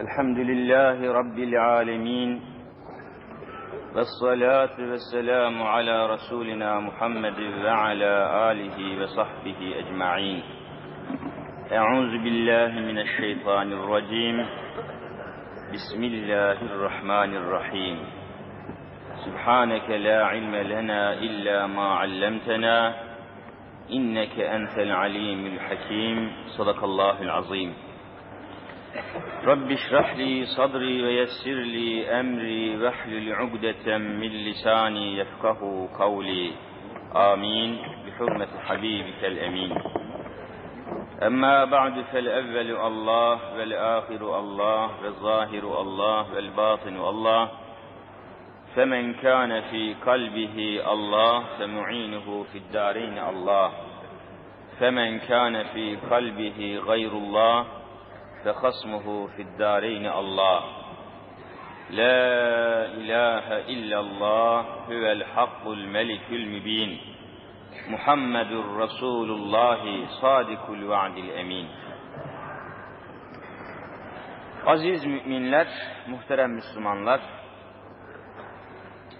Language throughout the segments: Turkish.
الحمد لله رب العالمين والصلاة والسلام على رسولنا محمد وعلى آله وصحبه أجمعين. أعوذ بالله من الشيطان الرجيم. بسم الله الرحمن الرحيم. سبحانك لا علم لنا إلا ما علمتنا إنك أنت العليم الحكيم. صدق الله العظيم. رب اشرح لي صدري ويسر لي أمري واحلل عقدة من لساني يفقه قولي. آمين. بحرمة حبيبك الأمين. أما بعد فالأول الله والآخر الله والظاهر الله والباطن الله. فمن كان في قلبه الله فمعينه في الدارين الله. فمن كان في قلبه غير الله فخصمه في الدارين الله لا إله إلا الله هو الحق الملك المبين محمد رسول الله صادق الوعد الأمين Aziz müminler, muhterem Müslümanlar,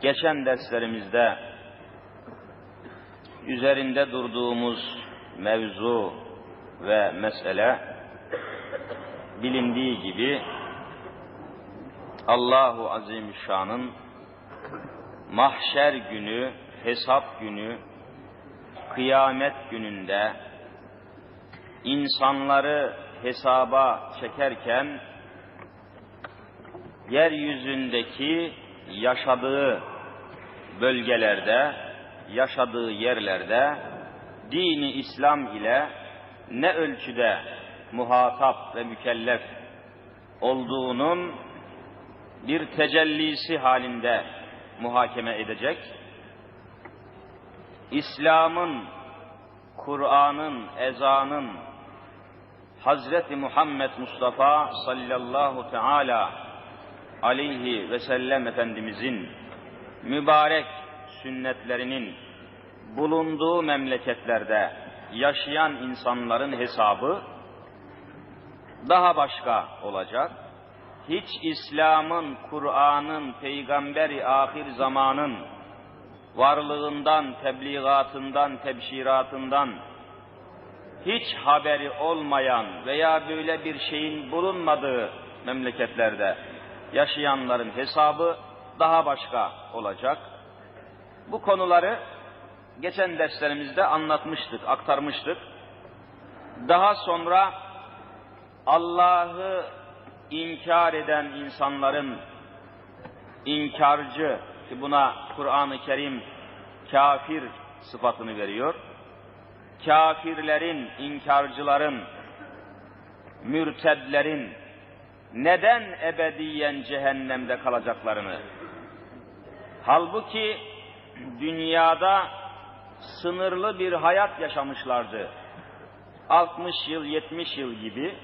geçen derslerimizde üzerinde durduğumuz mevzu ve mesele bilindiği gibi Allahu Azimüşşan'ın mahşer günü, hesap günü, kıyamet gününde insanları hesaba çekerken yeryüzündeki yaşadığı bölgelerde, yaşadığı yerlerde dini İslam ile ne ölçüde muhatap ve mükellef olduğunun bir tecellisi halinde muhakeme edecek. İslam'ın, Kur'an'ın, ezanın, Hazreti Muhammed Mustafa sallallahu teala aleyhi ve sellem Efendimizin mübarek sünnetlerinin bulunduğu memleketlerde yaşayan insanların hesabı daha başka olacak. Hiç İslam'ın, Kur'an'ın, peygamberi ahir zamanın varlığından, tebliğatından, tebşiratından hiç haberi olmayan veya böyle bir şeyin bulunmadığı memleketlerde yaşayanların hesabı daha başka olacak. Bu konuları geçen derslerimizde anlatmıştık, aktarmıştık. Daha sonra Allah'ı inkar eden insanların inkarcı ki buna Kur'an-ı Kerim kafir sıfatını veriyor. Kafirlerin, inkarcıların, mürtedlerin neden ebediyen cehennemde kalacaklarını halbuki dünyada sınırlı bir hayat yaşamışlardı. 60 yıl, 70 yıl gibi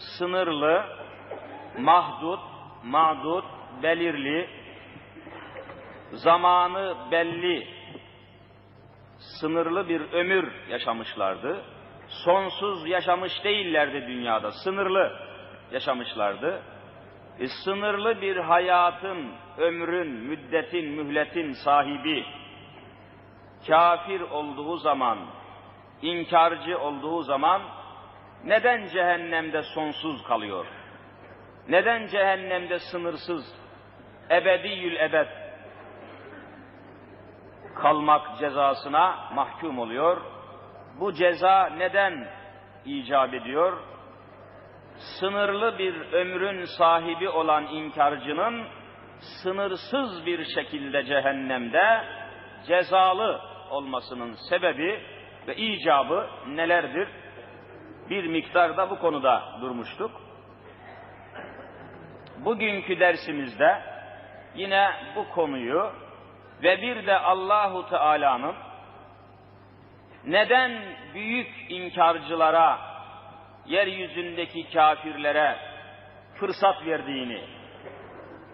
sınırlı, mahdut, mağdut, belirli, zamanı belli, sınırlı bir ömür yaşamışlardı. Sonsuz yaşamış değillerdi dünyada, sınırlı yaşamışlardı. E, sınırlı bir hayatın, ömrün, müddetin, mühletin sahibi, kafir olduğu zaman, inkarcı olduğu zaman, neden cehennemde sonsuz kalıyor? Neden cehennemde sınırsız, ebediyül ebed kalmak cezasına mahkum oluyor? Bu ceza neden icap ediyor? Sınırlı bir ömrün sahibi olan inkarcının sınırsız bir şekilde cehennemde cezalı olmasının sebebi ve icabı nelerdir? Bir miktarda bu konuda durmuştuk. Bugünkü dersimizde yine bu konuyu ve bir de Allahu Teala'nın neden büyük inkarcılara, yeryüzündeki kafirlere fırsat verdiğini,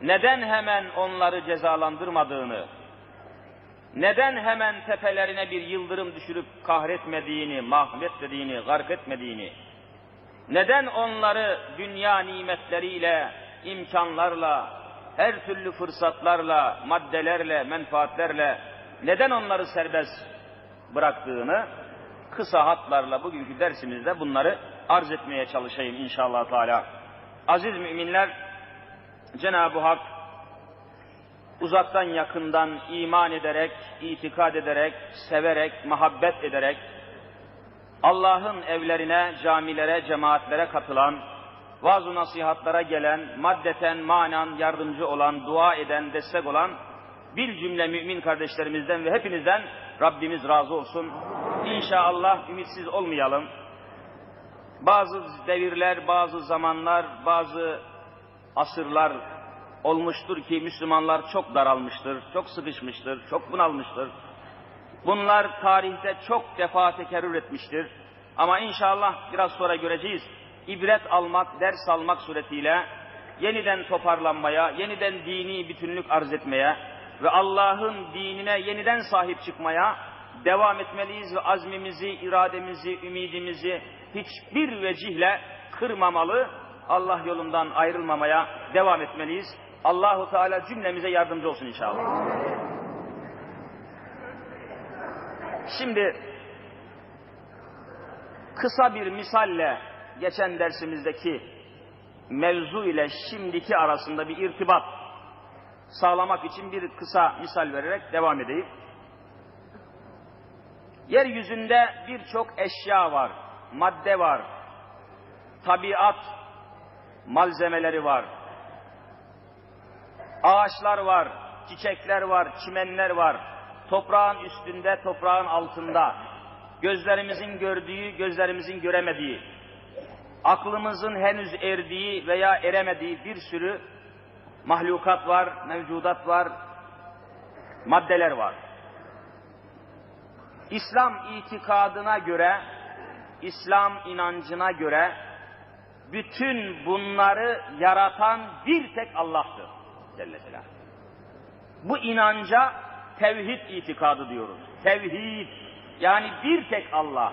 neden hemen onları cezalandırmadığını, neden hemen tepelerine bir yıldırım düşürüp kahretmediğini, mahvetlediğini, gark etmediğini Neden onları dünya nimetleriyle, imkanlarla, her türlü fırsatlarla, maddelerle, menfaatlerle neden onları serbest bıraktığını kısa hatlarla bugünkü dersimizde bunları arz etmeye çalışayım inşallah Teala. Aziz müminler, Cenab-ı Hak uzaktan yakından iman ederek, itikad ederek, severek, muhabbet ederek, Allah'ın evlerine, camilere, cemaatlere katılan, vaaz nasihatlara gelen, maddeten, manan yardımcı olan, dua eden, destek olan bir cümle mümin kardeşlerimizden ve hepinizden Rabbimiz razı olsun. İnşallah ümitsiz olmayalım. Bazı devirler, bazı zamanlar, bazı asırlar olmuştur ki Müslümanlar çok daralmıştır, çok sıkışmıştır, çok bunalmıştır. Bunlar tarihte çok defa tekerrür etmiştir. Ama inşallah biraz sonra göreceğiz. İbret almak, ders almak suretiyle yeniden toparlanmaya, yeniden dini bütünlük arz etmeye ve Allah'ın dinine yeniden sahip çıkmaya devam etmeliyiz ve azmimizi, irademizi, ümidimizi hiçbir vecihle kırmamalı, Allah yolundan ayrılmamaya devam etmeliyiz. Allahu Teala cümlemize yardımcı olsun inşallah. Şimdi kısa bir misalle geçen dersimizdeki mevzu ile şimdiki arasında bir irtibat sağlamak için bir kısa misal vererek devam edeyim. Yeryüzünde birçok eşya var, madde var, tabiat malzemeleri var, ağaçlar var, çiçekler var, çimenler var, toprağın üstünde, toprağın altında, gözlerimizin gördüğü, gözlerimizin göremediği, aklımızın henüz erdiği veya eremediği bir sürü mahlukat var, mevcudat var, maddeler var. İslam itikadına göre, İslam inancına göre bütün bunları yaratan bir tek Allah'tır. Celle. Bu inanca tevhid itikadı diyoruz. Tevhid yani bir tek Allah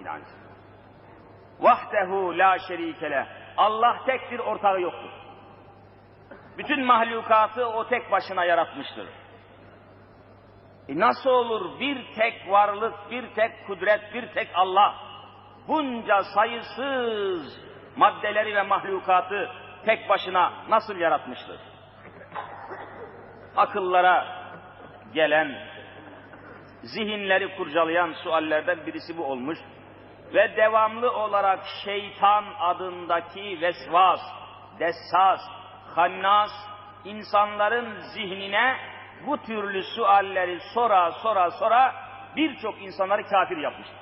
inancı. Vahdehu la şerikele. Allah tektir, ortağı yoktur. Bütün mahlukatı o tek başına yaratmıştır. E nasıl olur bir tek varlık, bir tek kudret, bir tek Allah bunca sayısız maddeleri ve mahlukatı tek başına nasıl yaratmıştır? Akıllara gelen, zihinleri kurcalayan suallerden birisi bu olmuş. Ve devamlı olarak şeytan adındaki vesvas, dessas, hannas, insanların zihnine bu türlü sualleri sora sora sora birçok insanları kafir yapmıştır.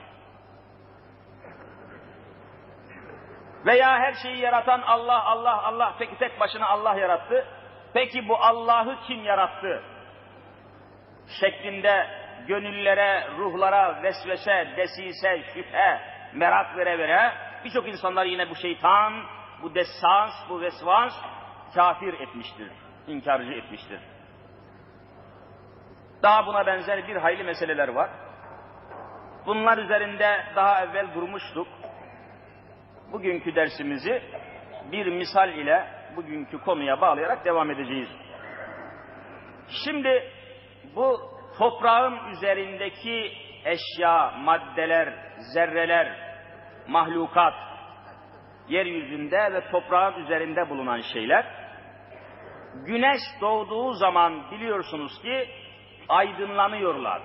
Veya her şeyi yaratan Allah, Allah, Allah, peki tek başına Allah yarattı. Peki bu Allah'ı kim yarattı? Şeklinde gönüllere, ruhlara vesvese, desise, şüphe, merak vere vere birçok insanlar yine bu şeytan, bu dessas, bu vesvas kafir etmiştir, inkarcı etmiştir. Daha buna benzer bir hayli meseleler var. Bunlar üzerinde daha evvel durmuştuk. Bugünkü dersimizi bir misal ile bugünkü konuya bağlayarak devam edeceğiz. Şimdi bu toprağın üzerindeki eşya, maddeler, zerreler, mahlukat, yeryüzünde ve toprağın üzerinde bulunan şeyler, güneş doğduğu zaman biliyorsunuz ki aydınlanıyorlar.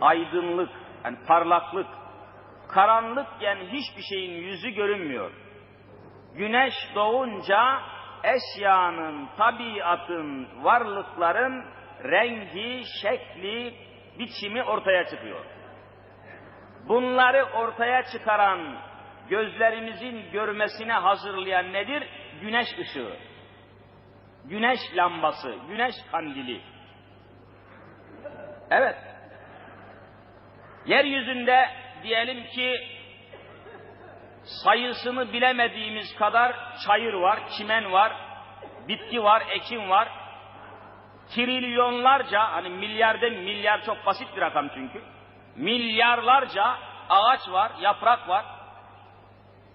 Aydınlık, yani parlaklık, karanlıkken hiçbir şeyin yüzü görünmüyor. Güneş doğunca eşyanın, tabiatın, varlıkların rengi, şekli, biçimi ortaya çıkıyor. Bunları ortaya çıkaran, gözlerimizin görmesine hazırlayan nedir? Güneş ışığı. Güneş lambası, güneş kandili. Evet. Yeryüzünde diyelim ki sayısını bilemediğimiz kadar çayır var, çimen var, bitki var, ekim var. Trilyonlarca, hani milyarda milyar çok basit bir rakam çünkü. Milyarlarca ağaç var, yaprak var.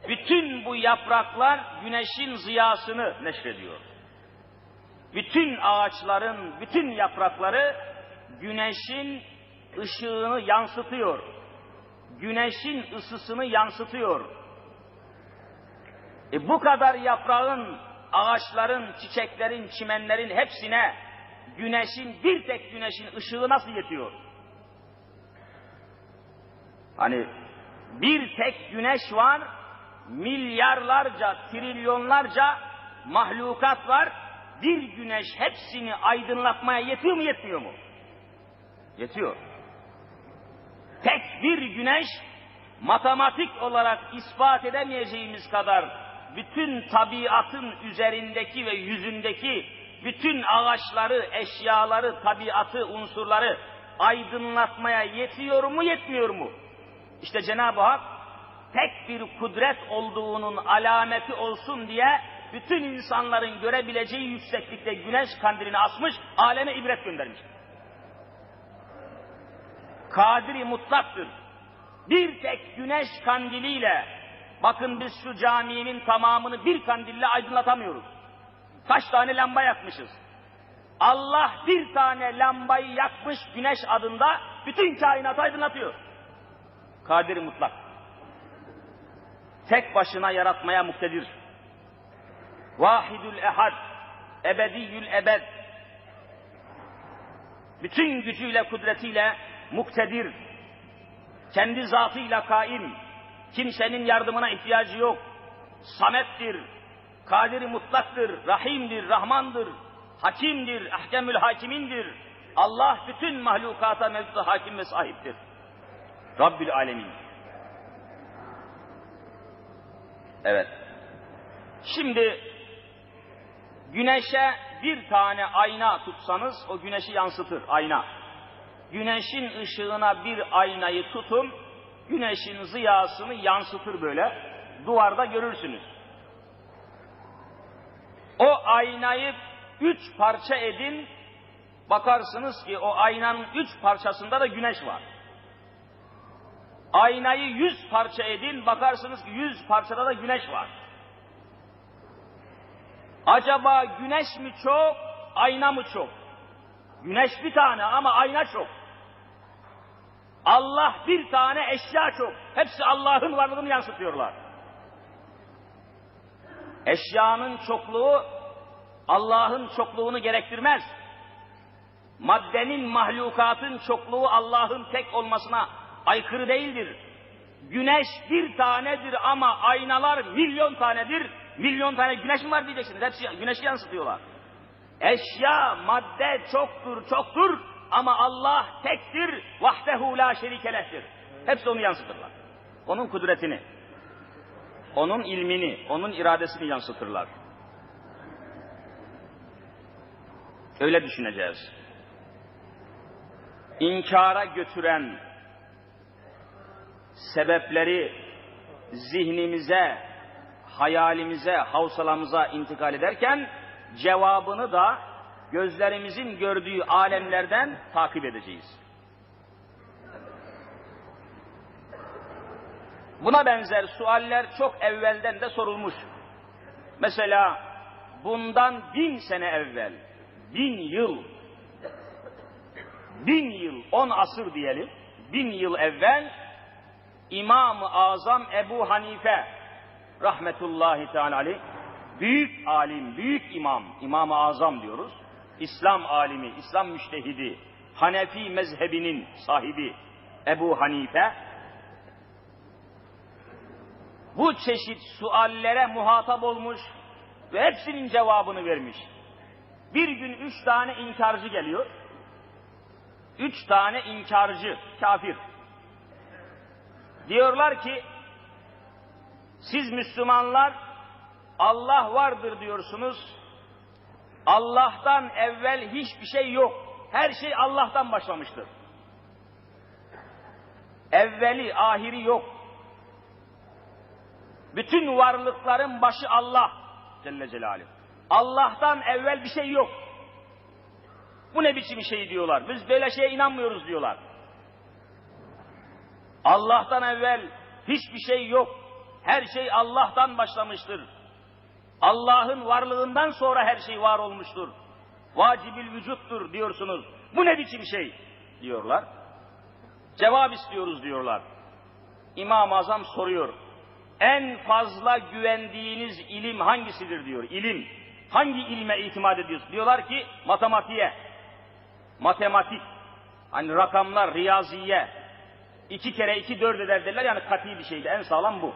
Bütün bu yapraklar güneşin ziyasını neşrediyor. Bütün ağaçların, bütün yaprakları güneşin ışığını yansıtıyor. Güneşin ısısını yansıtıyor. E bu kadar yaprağın, ağaçların, çiçeklerin, çimenlerin hepsine güneşin, bir tek güneşin ışığı nasıl yetiyor? Hani bir tek güneş var, milyarlarca, trilyonlarca mahlukat var. Bir güneş hepsini aydınlatmaya yetiyor mu yetmiyor mu? Yetiyor. Tek bir güneş matematik olarak ispat edemeyeceğimiz kadar bütün tabiatın üzerindeki ve yüzündeki bütün ağaçları, eşyaları, tabiatı, unsurları aydınlatmaya yetiyor mu, yetmiyor mu? İşte Cenab-ı Hak tek bir kudret olduğunun alameti olsun diye bütün insanların görebileceği yükseklikte güneş kandilini asmış, aleme ibret göndermiş. Kadiri mutlaktır. Bir tek güneş kandiliyle, bakın biz şu caminin tamamını bir kandille aydınlatamıyoruz. Kaç tane lamba yakmışız. Allah bir tane lambayı yakmış güneş adında bütün kainatı aydınlatıyor. Kadir mutlak. Tek başına yaratmaya muktedir. Vahidül ehad, ebediyül ebed. Bütün gücüyle, kudretiyle muktedir. Kendi zatıyla kaim. Kimsenin yardımına ihtiyacı yok. Samettir, kadir mutlaktır, rahimdir, rahmandır, hakimdir, ahkemül hakimindir. Allah bütün mahlukata mevcut hakim ve sahiptir. Rabbül alemin. Evet. Şimdi güneşe bir tane ayna tutsanız o güneşi yansıtır ayna. Güneşin ışığına bir aynayı tutun, güneşin ziyasını yansıtır böyle. Duvarda görürsünüz. O aynayı üç parça edin, bakarsınız ki o aynanın üç parçasında da güneş var. Aynayı yüz parça edin, bakarsınız ki yüz parçada da güneş var. Acaba güneş mi çok, ayna mı çok? Güneş bir tane ama ayna çok. Allah bir tane eşya çok. Hepsi Allah'ın varlığını yansıtıyorlar. Eşyanın çokluğu Allah'ın çokluğunu gerektirmez. Maddenin, mahlukatın çokluğu Allah'ın tek olmasına aykırı değildir. Güneş bir tanedir ama aynalar milyon tanedir. Milyon tane güneş mi var diyeceksiniz. Hepsi güneşi yansıtıyorlar. Eşya, madde çoktur, çoktur ama Allah tektir. Vahdehu la şerikelehtir. Hepsi onu yansıtırlar. Onun kudretini, onun ilmini, onun iradesini yansıtırlar. Öyle düşüneceğiz. İnkara götüren sebepleri zihnimize, hayalimize, havsalamıza intikal ederken cevabını da gözlerimizin gördüğü alemlerden takip edeceğiz. Buna benzer sualler çok evvelden de sorulmuş. Mesela bundan bin sene evvel, bin yıl, bin yıl, on asır diyelim, bin yıl evvel İmam-ı Azam Ebu Hanife rahmetullahi teala aleyh büyük alim, büyük imam, İmam-ı Azam diyoruz. İslam alimi, İslam müştehidi, Hanefi mezhebinin sahibi Ebu Hanife bu çeşit suallere muhatap olmuş ve hepsinin cevabını vermiş. Bir gün üç tane inkarcı geliyor. Üç tane inkarcı, kafir. Diyorlar ki, siz Müslümanlar Allah vardır diyorsunuz. Allah'tan evvel hiçbir şey yok. Her şey Allah'tan başlamıştır. Evveli, ahiri yok. Bütün varlıkların başı Allah Celle Celaluhu. Allah'tan evvel bir şey yok. Bu ne biçim şey diyorlar. Biz böyle şeye inanmıyoruz diyorlar. Allah'tan evvel hiçbir şey yok. Her şey Allah'tan başlamıştır. Allah'ın varlığından sonra her şey var olmuştur. Vacibil vücuttur diyorsunuz. Bu ne biçim şey? diyorlar. Cevap istiyoruz diyorlar. İmam-ı Azam soruyor. En fazla güvendiğiniz ilim hangisidir diyor. İlim. Hangi ilme itimat ediyorsun? Diyorlar ki matematiğe. Matematik. Hani rakamlar, riyaziye. İki kere iki dört eder derler yani kati bir şeydi. En sağlam bu.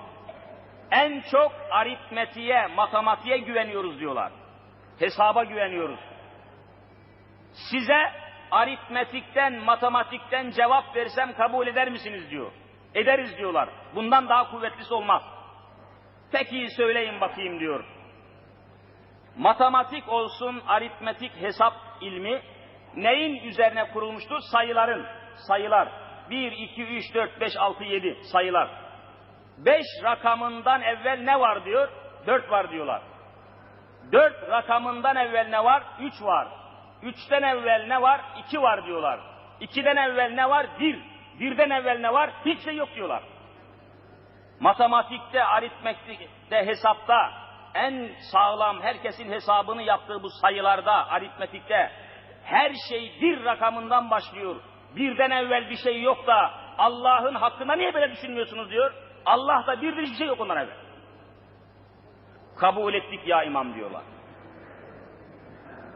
En çok aritmetiğe, matematiğe güveniyoruz diyorlar. Hesaba güveniyoruz. Size aritmetikten, matematikten cevap versem kabul eder misiniz diyor. Ederiz diyorlar. Bundan daha kuvvetlisi olmaz. Peki söyleyin bakayım diyor. Matematik olsun, aritmetik hesap ilmi neyin üzerine kurulmuştur? Sayıların. Sayılar. 1, 2, 3, 4, 5, 6, 7 sayılar. 5 rakamından evvel ne var diyor? 4 var diyorlar. 4 rakamından evvel ne var? 3 var. 3'ten evvel ne var? 2 var diyorlar. 2'den evvel ne var? 1. Birden evvel ne var? Hiç şey yok diyorlar. Matematikte, aritmetikte, hesapta en sağlam herkesin hesabını yaptığı bu sayılarda, aritmetikte her şey bir rakamından başlıyor. Birden evvel bir şey yok da Allah'ın hakkında niye böyle düşünmüyorsunuz diyor. Allah da birdir hiçbir şey yok ondan evvel. Kabul ettik ya imam diyorlar.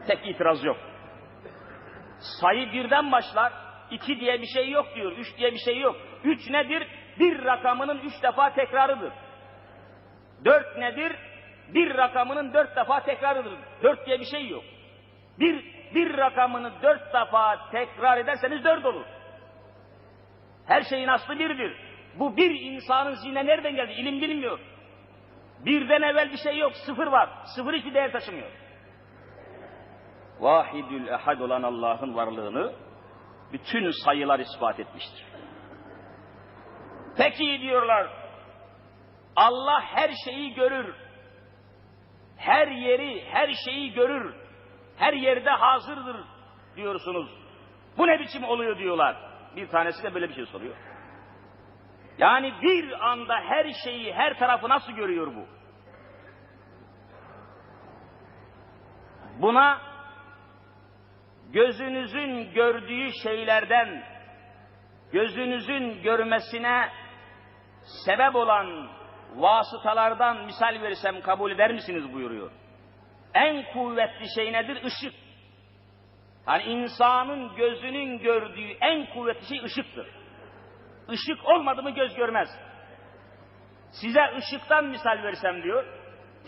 Tek itiraz yok. Sayı birden başlar. iki diye bir şey yok diyor. Üç diye bir şey yok. Üç nedir? Bir rakamının üç defa tekrarıdır. Dört nedir? Bir rakamının dört defa tekrarıdır. Dört diye bir şey yok. Bir, bir rakamını dört defa tekrar ederseniz dört olur. Her şeyin aslı birdir. Bu bir insanın zihne nereden geldi? İlim bilinmiyor. Birden evvel bir şey yok. Sıfır var. Sıfır hiçbir değer taşımıyor. Vahidül ehad olan Allah'ın varlığını bütün sayılar ispat etmiştir. Peki diyorlar, Allah her şeyi görür. Her yeri, her şeyi görür. Her yerde hazırdır diyorsunuz. Bu ne biçim oluyor diyorlar. Bir tanesi de böyle bir şey soruyor. Yani bir anda her şeyi, her tarafı nasıl görüyor bu? Buna gözünüzün gördüğü şeylerden gözünüzün görmesine sebep olan vasıtalardan misal verirsem kabul eder misiniz buyuruyor. En kuvvetli şey nedir? Işık. Hani insanın gözünün gördüğü en kuvvetli şey ışıktır. Işık olmadı mı göz görmez. Size ışıktan misal versem diyor,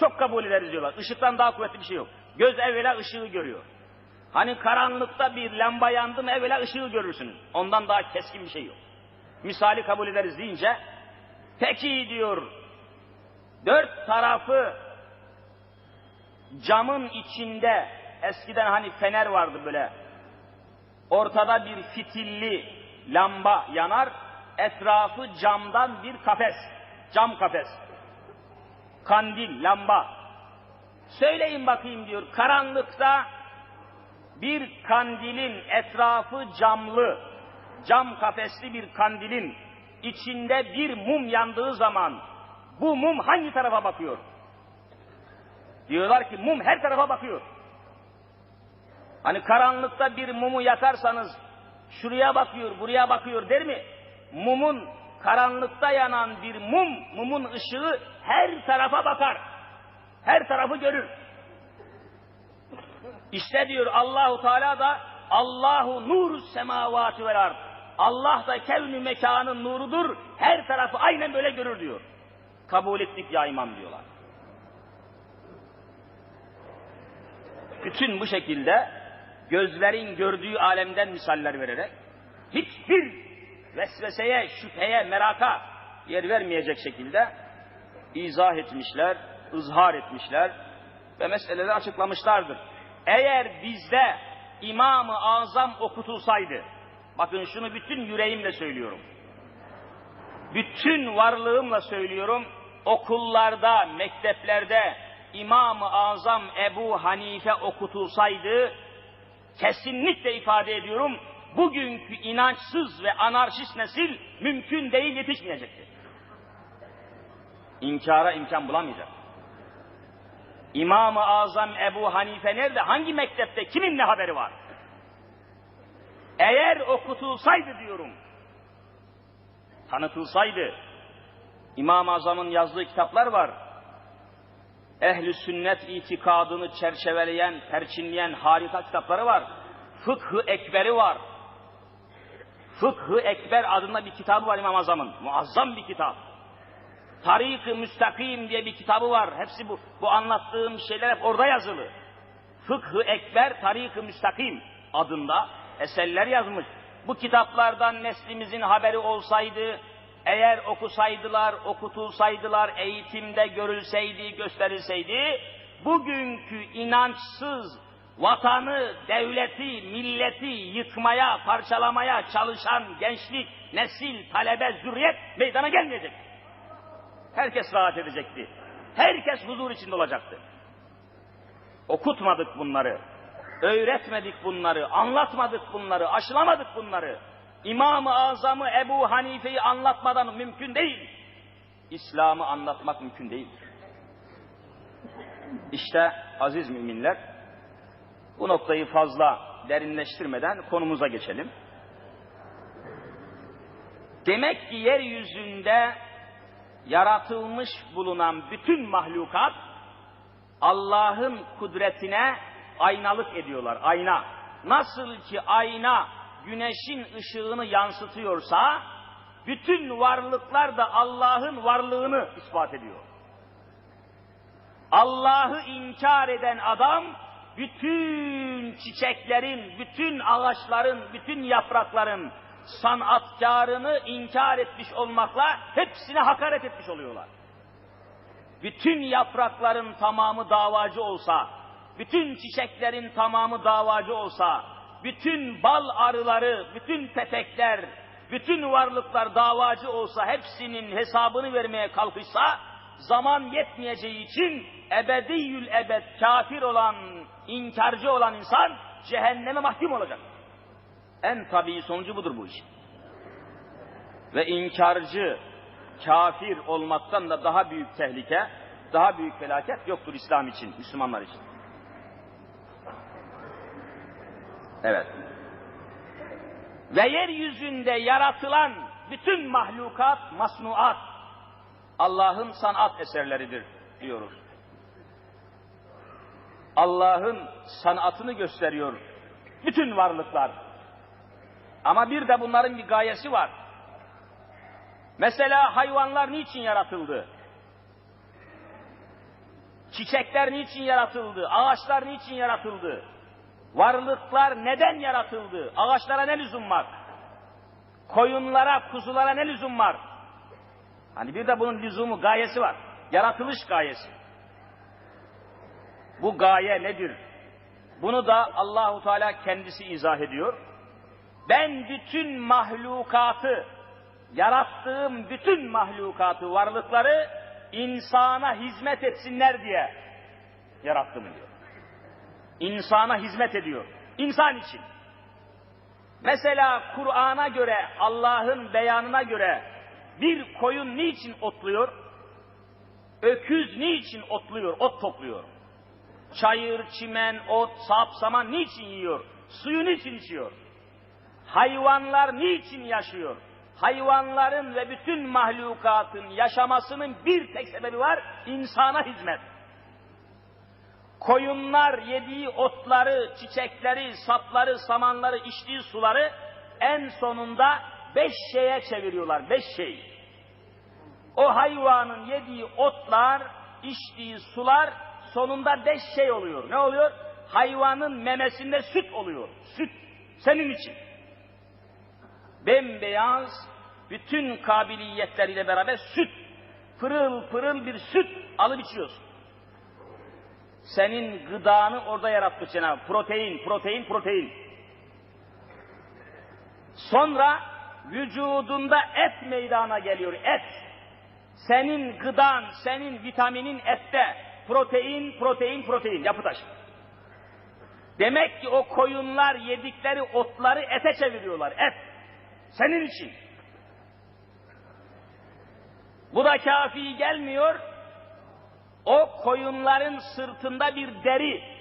çok kabul ederiz diyorlar. Işıktan daha kuvvetli bir şey yok. Göz evvela ışığı görüyor. Hani karanlıkta bir lamba yandı mı evvela ışığı görürsünüz. Ondan daha keskin bir şey yok. Misali kabul ederiz deyince, peki diyor, dört tarafı camın içinde, eskiden hani fener vardı böyle, ortada bir fitilli lamba yanar, etrafı camdan bir kafes, cam kafes, kandil, lamba. Söyleyin bakayım diyor, karanlıkta bir kandilin etrafı camlı, cam kafesli bir kandilin içinde bir mum yandığı zaman bu mum hangi tarafa bakıyor? Diyorlar ki mum her tarafa bakıyor. Hani karanlıkta bir mumu yakarsanız şuraya bakıyor, buraya bakıyor der mi? Mumun karanlıkta yanan bir mum, mumun ışığı her tarafa bakar. Her tarafı görür. İşte diyor Allahu Teala da Allahu nuru semavati vel ard. Allah da kevni mekanın nurudur. Her tarafı aynen böyle görür diyor. Kabul ettik ya imam diyorlar. Bütün bu şekilde gözlerin gördüğü alemden misaller vererek hiçbir vesveseye, şüpheye, meraka yer vermeyecek şekilde izah etmişler, ızhar etmişler ve meseleleri açıklamışlardır. Eğer bizde İmam-ı Azam okutulsaydı, bakın şunu bütün yüreğimle söylüyorum. Bütün varlığımla söylüyorum, okullarda, mekteplerde İmam-ı Azam Ebu Hanife okutulsaydı, kesinlikle ifade ediyorum, bugünkü inançsız ve anarşist nesil mümkün değil yetişmeyecekti. İnkara imkan bulamayacak. İmam-ı Azam Ebu Hanife nerede? Hangi mektepte? Kimin ne haberi var? Eğer okutulsaydı diyorum, tanıtılsaydı, İmam-ı Azam'ın yazdığı kitaplar var. Ehli sünnet itikadını çerçeveleyen, perçinleyen harika kitapları var. Fıkhı Ekberi var. Fıkhı Ekber adında bir kitabı var İmam Azam'ın. Muazzam bir kitap. Tarik-ı Müstakim diye bir kitabı var. Hepsi bu. Bu anlattığım şeyler hep orada yazılı. Fıkhı Ekber, Tarik-ı Müstakim adında eserler yazmış. Bu kitaplardan neslimizin haberi olsaydı, eğer okusaydılar, okutulsaydılar, eğitimde görülseydi, gösterilseydi, bugünkü inançsız, vatanı, devleti, milleti yıkmaya, parçalamaya çalışan gençlik, nesil, talebe, zürriyet meydana gelmeyecek. Herkes rahat edecekti. Herkes huzur içinde olacaktı. Okutmadık bunları. Öğretmedik bunları, anlatmadık bunları, aşılamadık bunları. İmam-ı Azam'ı Ebu Hanife'yi anlatmadan mümkün değil. İslam'ı anlatmak mümkün değil. İşte aziz müminler, bu noktayı fazla derinleştirmeden konumuza geçelim. Demek ki yeryüzünde yaratılmış bulunan bütün mahlukat Allah'ın kudretine aynalık ediyorlar. Ayna. Nasıl ki ayna güneşin ışığını yansıtıyorsa bütün varlıklar da Allah'ın varlığını ispat ediyor. Allah'ı inkar eden adam bütün çiçeklerin, bütün ağaçların, bütün yaprakların sanatkarını inkar etmiş olmakla hepsine hakaret etmiş oluyorlar. Bütün yaprakların tamamı davacı olsa, bütün çiçeklerin tamamı davacı olsa, bütün bal arıları, bütün petekler, bütün varlıklar davacı olsa, hepsinin hesabını vermeye kalkışsa, zaman yetmeyeceği için ebediyül ebed kafir olan, inkarcı olan insan cehenneme mahkum olacak. En tabii sonucu budur bu iş. Ve inkarcı, kafir olmaktan da daha büyük tehlike, daha büyük felaket yoktur İslam için, Müslümanlar için. Evet. Ve yeryüzünde yaratılan bütün mahlukat, masnuat, Allah'ın sanat eserleridir diyoruz. Allah'ın sanatını gösteriyor bütün varlıklar. Ama bir de bunların bir gayesi var. Mesela hayvanlar niçin yaratıldı? Çiçekler niçin yaratıldı? Ağaçlar niçin yaratıldı? Varlıklar neden yaratıldı? Ağaçlara ne lüzum var? Koyunlara, kuzulara ne lüzum var? Hani bir de bunun lüzumu, gayesi var. Yaratılış gayesi. Bu gaye nedir? Bunu da Allahu Teala kendisi izah ediyor. Ben bütün mahlukatı, yarattığım bütün mahlukatı, varlıkları insana hizmet etsinler diye yarattım diyor. İnsana hizmet ediyor. İnsan için. Mesela Kur'an'a göre, Allah'ın beyanına göre bir koyun niçin otluyor? Öküz niçin otluyor, ot topluyor? Çayır, çimen, ot, sap, saman niçin yiyor? Suyu niçin içiyor? Hayvanlar niçin yaşıyor? Hayvanların ve bütün mahlukatın yaşamasının bir tek sebebi var, insana hizmet. Koyunlar yediği otları, çiçekleri, sapları, samanları, içtiği suları en sonunda beş şeye çeviriyorlar, beş şey. O hayvanın yediği otlar, içtiği sular sonunda beş şey oluyor. Ne oluyor? Hayvanın memesinde süt oluyor. Süt. Senin için. Bembeyaz, bütün kabiliyetleriyle beraber süt. Pırıl pırıl bir süt alıp içiyorsun. Senin gıdanı orada yarattı Cenab-ı Protein, protein, protein. Sonra vücudunda et meydana geliyor, et. Senin gıdan, senin vitaminin ette. Protein, protein, protein, yapı taşı. Demek ki o koyunlar yedikleri otları ete çeviriyorlar, et. Senin için. Bu da kafi gelmiyor. O koyunların sırtında bir deri